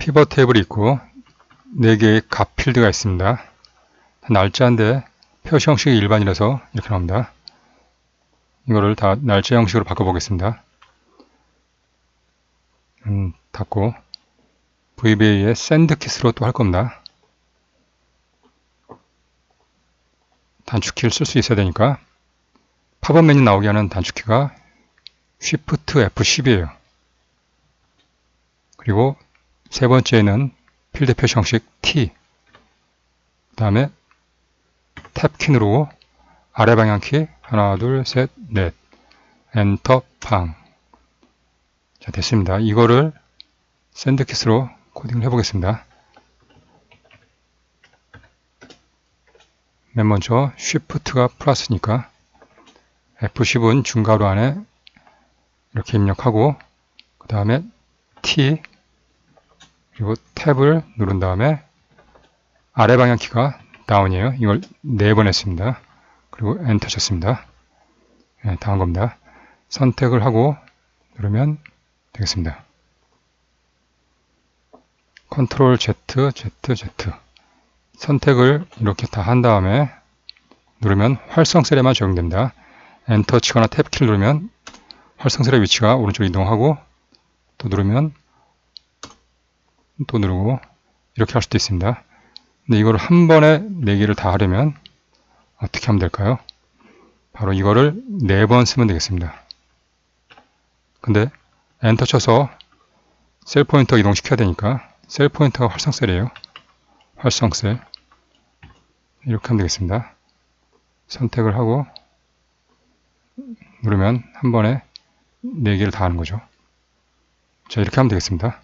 피벗 테이블이 있고 4개의 값 필드가 있습니다. 날짜인데 표시 형식이 일반이라서 이렇게 나옵니다. 이거를 다 날짜 형식으로 바꿔보겠습니다. 음, 닫고 VBA의 샌드 키스로 또 할 겁니다. 단축키를 쓸 수 있어야 되니까 팝업 메뉴 나오게 하는 단축키가 Shift F10이에요. 그리고 세 번째는 필드 표시 형식 T 그 다음에 누르고 아래 방향 키 하나 둘 셋 넷 엔터 팡 자, 됐습니다. 이거를 샌드키스로 코딩을 해보겠습니다. 맨 먼저 Shift가 플러스니까 F10은 중괄호 안에 이렇게 입력하고 그 다음에 T 그리고 탭을 누른 다음에 아래 방향 키가 다운이에요. 이걸 네 번 했습니다. 그리고 엔터 쳤습니다. 네, 다한 겁니다. 선택을 하고 누르면 되겠습니다. 컨트롤 Z, Z, Z 선택을 이렇게 다 한 다음에 누르면 활성 셀에만 적용됩니다. 엔터 치거나 탭 키를 누르면 활성 셀의 위치가 오른쪽으로 이동하고 또 누르면 또 누르고 이렇게 할 수도 있습니다. 근데 이걸 한 번에 4개를 다 하려면 어떻게 하면 될까요? 바로 이거를 4번 쓰면 되겠습니다. 근데 엔터 쳐서 셀 포인터 이동시켜야 되니까 셀 포인터가 활성셀이에요. 활성셀 이렇게 하면 되겠습니다. 선택을 하고 누르면 한 번에 4개를 다 하는 거죠. 자 이렇게 하면 되겠습니다.